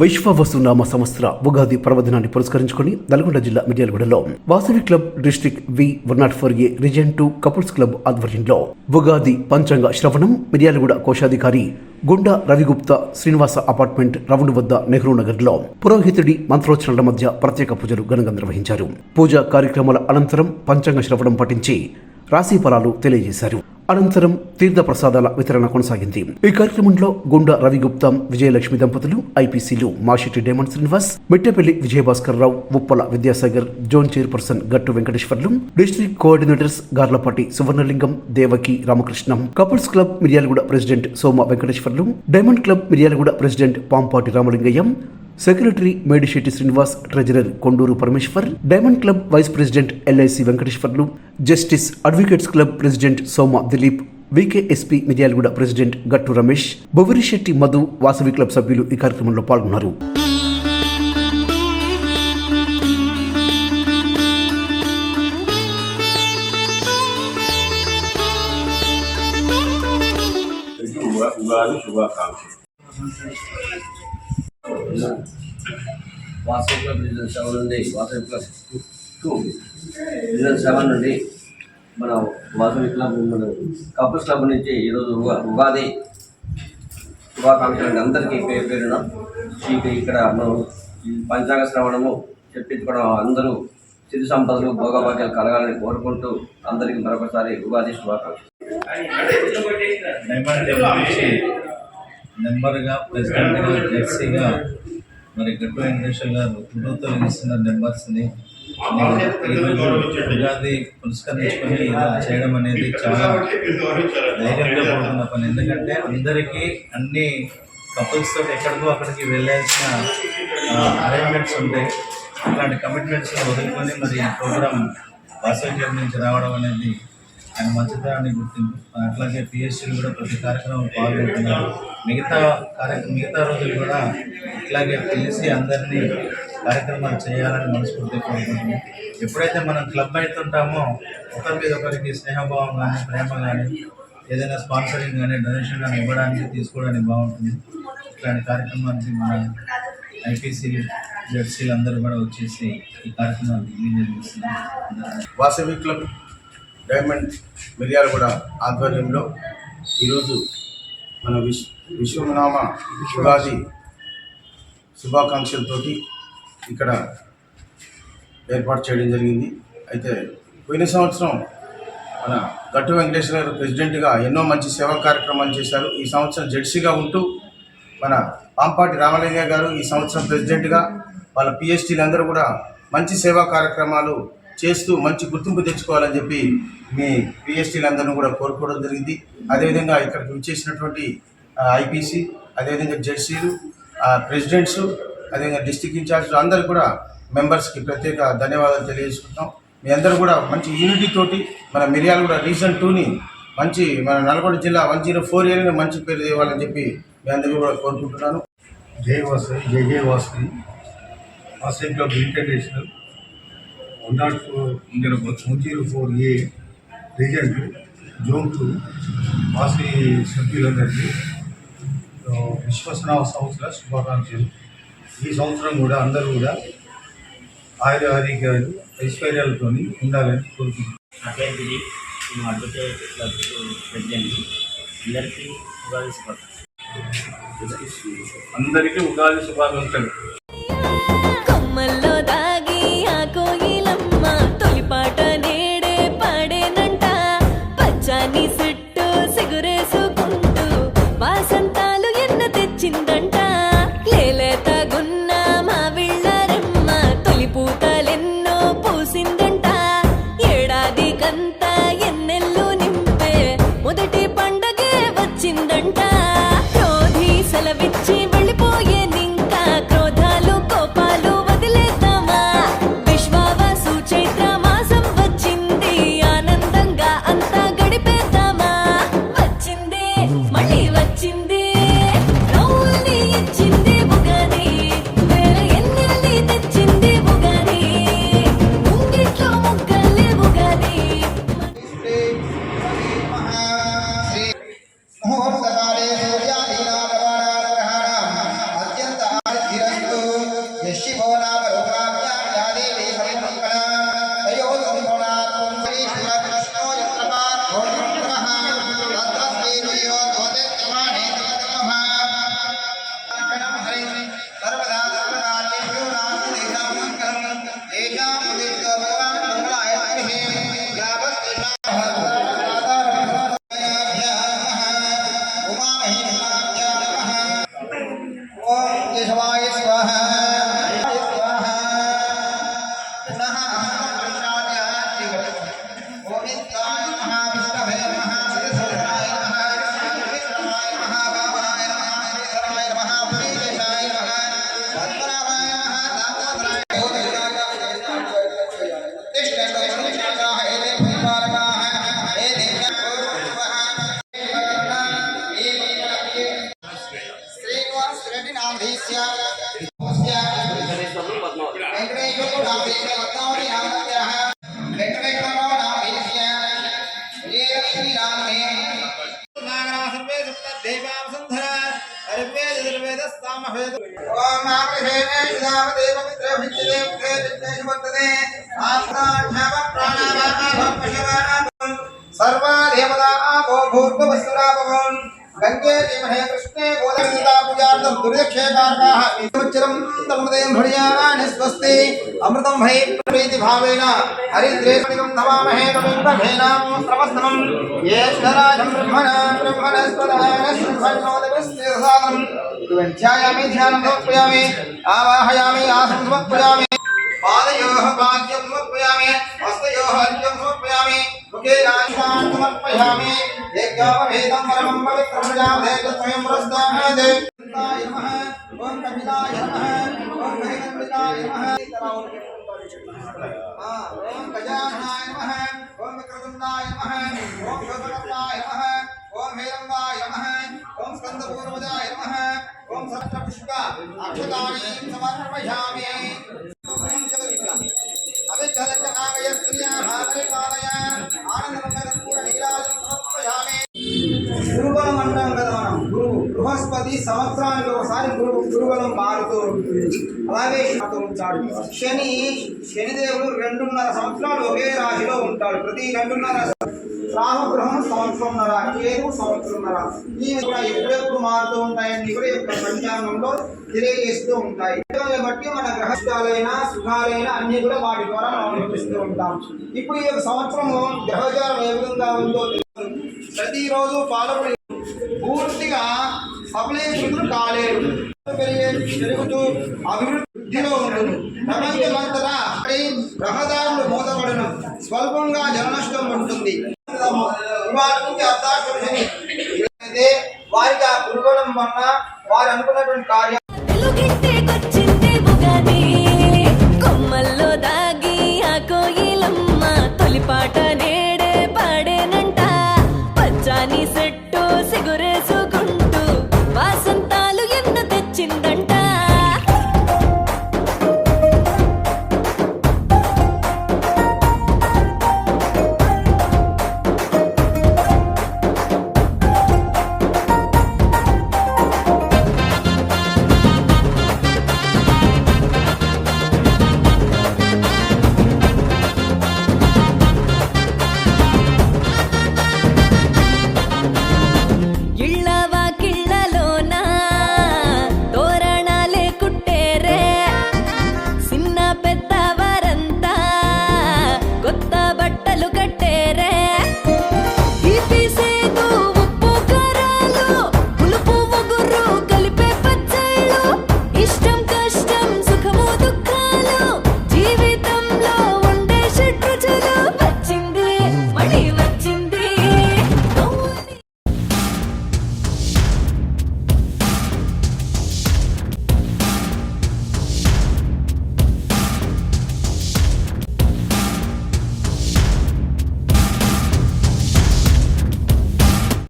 విశ్వ వసునామ సంవత్సర ఉగాది పర్వదినాన్ని పురస్కరించుకుని నల్గొండ జిల్లా మిర్యాలగూడలో Vasavi club district V one not four A region two couples club ఆధ్వర్యంలో ఉగాది పంచాంగ శ్రవణం మిర్యాలగూడ కోశాధికారి గుండా రవిగుప్తా శ్రీనివాస అపార్ట్మెంట్ రౌండ్ వద్ద నెహ్రూ నగర్లో పురోహితుడి మంత్రోచ్చరణల మధ్య ప్రత్యేక పూజలు ఘనంగా నిర్వహించారు. పూజా కార్యక్రమాల అనంతరం పంచాంగ శ్రవణం పఠించి రాశి ఫలాలు తెలియజేశారు. అనంతరం తీర్థ ప్రసాదాల వితరణ కొనసాగింది. ఈ కార్యక్రమంలో గుండా రవిగుప్తం విజయలక్ష్మి దంపతులు ఐపీసీలు Mashetti Daemon Srinivas Mittepalli Vijayabhaskar Rao Uppala Vidyasagar zone chairperson Gattu Venkateswarlu district coordinators Garlapati Suvarnalingam Devaki Ramakrishnam couples club Miryalaguda president Soma Venkateswarlu diamond club Miryalaguda president Pampati Ramalingayyam secretary Medisetti Srinivas treasurer Konduru Parameshwar diamond club vice president LIC Venkateswarlu justice advocates club president Soma Dilip VKSP Miryalaguda president Gattu Ramesh Bovirisetti Madhu Vasavi club సభ్యులు ఈ కార్యక్రమంలో పాల్గొన్నారు. శుభాకాంక్షలు. WhatsApp club reason seven నుండి WhatsApp club two region seven నుండి మన Vasavi club మన couples club నుంచి ఈరోజు ఉగా- ఉగాది శుభాకాంక్షలు అందరికీ పేరు పేరున ఇక్కడ మనం పంచాంగ శ్రవణము చెప్పించుకోవడం అందరూ సిరి సంపదలు భోగభాగ్యాలు కలగాలని కోరుకుంటూ అందరికీ మరొకసారి ఉగాది శుభాకాంక్షలు. నెంబర్గా ప్రెసిడెంట్గా జెర్సీగా మరి గట్టు వెంకటేశ్వర గారు ప్రభుత్వం ఇస్తున్న నెంబర్స్ని ఈరోజు ఉగాది పురస్కరించుకొని ఇలా చేయడం అనేది చాలా ధైర్యంగా కూడుకున్న పని. ఎందుకంటే అందరికీ అన్ని కపుల్స్ తోటి ఎక్కడికో అక్కడికి వెళ్ళాల్సిన అరేంజ్మెంట్స్ ఉంటాయి. అలాంటి కమిట్మెంట్స్ వదులుకొని మరి ఈ ప్రోగ్రామ్ వాసవి నుంచి రావడం అనేది ఆయన మంచితనాన్ని గుర్తింపు. అట్లాగే పిఎస్సీలు కూడా ప్రతి కార్యక్రమం పాల్గొంటున్నారు మిగతా కార్యక్రమం మిగతా రోజులు కూడా ఇట్లాగే పిలిచి అందరినీ కార్యక్రమాలు చేయాలని మనస్ఫూర్తి కోరుకుంటున్నాం ఎప్పుడైతే మనం క్లబ్ అవుతుంటామో ఒకరి మీద ఒకరికి స్నేహభావం కానీ ప్రేమ కానీ ఏదైనా స్పాన్సరింగ్ కానీ డొనేషన్ కానీ ఇవ్వడానికి తీసుకోవడానికి బాగుంటుంది. ఇట్లాంటి కార్యక్రమానికి మన ఐపీసీ జెడ్సీలు అందరూ కూడా వచ్చేసి ఈ కార్యక్రమాన్ని వాసవి క్లబ్ డైమండ్ మిర్యాలగూడ ఆధ్వర్యంలో ఈరోజు మన విశ్ విశ్వనామ ఉగాది శుభాకాంక్షలతో ఇక్కడ ఏర్పాటు చేయడం జరిగింది. అయితే పోయిన సంవత్సరం మన గట్టు వెంకటేశ్వర గారు ప్రెసిడెంట్గా ఎన్నో మంచి సేవా కార్యక్రమాలు చేశారు. ఈ సంవత్సరం జెడ్సీగా ఉంటూ మన పాంపాటి రామలింగయ్య గారు ఈ సంవత్సరం ప్రెసిడెంట్గా వాళ్ళ పిహెచ్డీలు అందరూ కూడా మంచి సేవా కార్యక్రమాలు చేస్తూ మంచి గుర్తింపు తెచ్చుకోవాలని చెప్పి మీ పిహెచ్డీలు అందరినీ కూడా కోరుకోవడం జరిగింది. అదేవిధంగా ఇక్కడికి వచ్చేసినటువంటి ఐపీసీ అదేవిధంగా జెడ్సీలు ప్రెసిడెంట్స్ అదేవిధంగా డిస్టిక్ ఇన్ఛార్జ్ అందరూ కూడా మెంబర్స్కి ప్రత్యేక ధన్యవాదాలు తెలియజేసుకుంటాం మీ అందరూ కూడా మంచి యూనిటీ తోటి మన మిర్యాల కూడా రీజన్ టూని మంచి మన నల్గొండ జిల్లా వన్ జీరో ఫోర్ ఇయర్ని మంచి పేరు తేవాలని చెప్పి మీ అందరూ కూడా కోరుకుంటున్నాను. జై వాసు జై జై Vasu. Vasavi club international one not four zero one zero four A region zone two Vasavi సభ్యులందరికీ విశ్వసనామ సంవత్సర శుభాకాంక్షలు. ఈ సంవత్సరం కూడా అందరూ కూడా ఆయుర ఆరోగ్యాలు ఐశ్వర్యాలతో ఉండాలని కోరుకుంటున్నాను నా పేరు దిలీప్ నేను అడ్వకేట్ క్లబ్ ప్రెసిడెంట్ అందరికీ ఉగాది శుభాకాంక్షలు. అందరికీ ఉగాది శుభాకాంక్షలు. పచ్చాని సిట్టు సిగురేసు ದಾಮರೀಶ್ಯ ವಿಷ್ಣುಸ್ಯ ವೆಂಕಟೇಶ್ವರೋ ದಾಮರೀಶ್ಯ ವತ್ತಾಮರಿ ನಾಮಸ್ಯ ವೆಂಕಟೇಶ್ವರೋ ದಾಮರೀಶ್ಯ ಜಯ ಲಕ್ಷ್ಮೀ ರಾಮನೇ ನಾಗರಾಮ ಸರ್ವೇ ಸುಪ್ತ ದೇವಾಂ ಸುಂದರ ಅರ್ವೇದ ದುರ್ವೇದ ಸಾಮವೇದ ಓಂ ನಾಮಹೇಮೇ ಸುಧಾಮ ದೇವ ಮಿತ್ರ ಭಿಜ್ಜದೆ ಮುಖೇ ವಿಜ್ಞೇಶ ವರ್ತನೆ ಆಸ್ತಾ ಕ್ಷೇಮ ಪ್ರಾಣಾವಾಮ ಭಕ್ಪಶವಾನ ಸರ್ವ ದೇವತಾ ಭೋ ಭೂರ್ಭ ವಸ್ತುರಾಭವನ್ ಗಂಗೆ ಜೀಮಹೇ ಕೃಷ್ಣೇ स्वस्ति। अमृतम भय प्रीति भावेन। हरिद्रेपणिकं नमामहे कविम्बभेनामोत्रवस्तमं येश्वराजं ब्रह्मणा ब्रह्मणस्वदानश्रुभणोदविस्तिरसादनं ध्यायामि ध्यानं समर्पयामि। आवाहयामि आसनं समर्पयामि। पादयोः पाद्यं समर्पयामि। हस्तयोः अर्घ्यं समर्पयामि। मुखे राजान् समर्पयामि। यज्ञोपवेदं परमं पवित्रं प्रजामहे तत्त्वं प्रस्तामहे कृताय नमः। ओम कपिलाय नमः। ओम नैनमिताय नमः। कराओ हाँ ओम गजाननाय नमः। ओम विक्रतुंडाय नमः। ओम शोभकर्ताय नमः। ओम हेरंबाय नमः। ओम स्कंदपूर्वजाय नमः। ओम सप्तपुष्पा अक्षताणी समर्पयामि। अभी चल चकावय स्त्रिया हाथरे पालय आनंद मंगल पूर्ण नीराजं समर्पयामि। रूपा मंडलं गदानम బృహస్పతి సంవత్సరానికి ఒకసారి గురువు గురుబలం మారుతూ ఉంటుంది. అలాగే ఉంటాడు. శని శనిదేవుడు రెండున్నర సంవత్సరాలు ఒకే రాశిలో ఉంటాడు. ప్రతి రెండున్నర రాహు గ్రహం సంవత్సరంన్నర కేతు సంవత్సరంన్నర. ఈ కూడా ఎప్పుడెప్పుడు మారుతూ ఉంటాయని కూడా యొక్క పంచాంగంలో తెలియజేస్తూ ఉంటాయి. బట్టి మన గ్రహస్థాలైన సుఖాలైన అన్ని కూడా వాటి ద్వారా మనం అనుభవిస్తూ ఉంటాం. ఇప్పుడు ఈ యొక్క సంవత్సరము గ్రహచారం ఏ విధంగా ఉందో ప్రతిరోజు పాలకుడు పూర్తిగా సఫలీకృతులు కాలేరు పెరుగుతూ అభివృద్ధిలో ఉండును. ప్రపంచమంతటా రహదారులు మూతపడను స్వల్పంగా జలనష్టం ఉంటుంది. అయితే వారికి ఆ గురుబలం వలన వారు అనుకున్నటువంటి కార్యం feeling.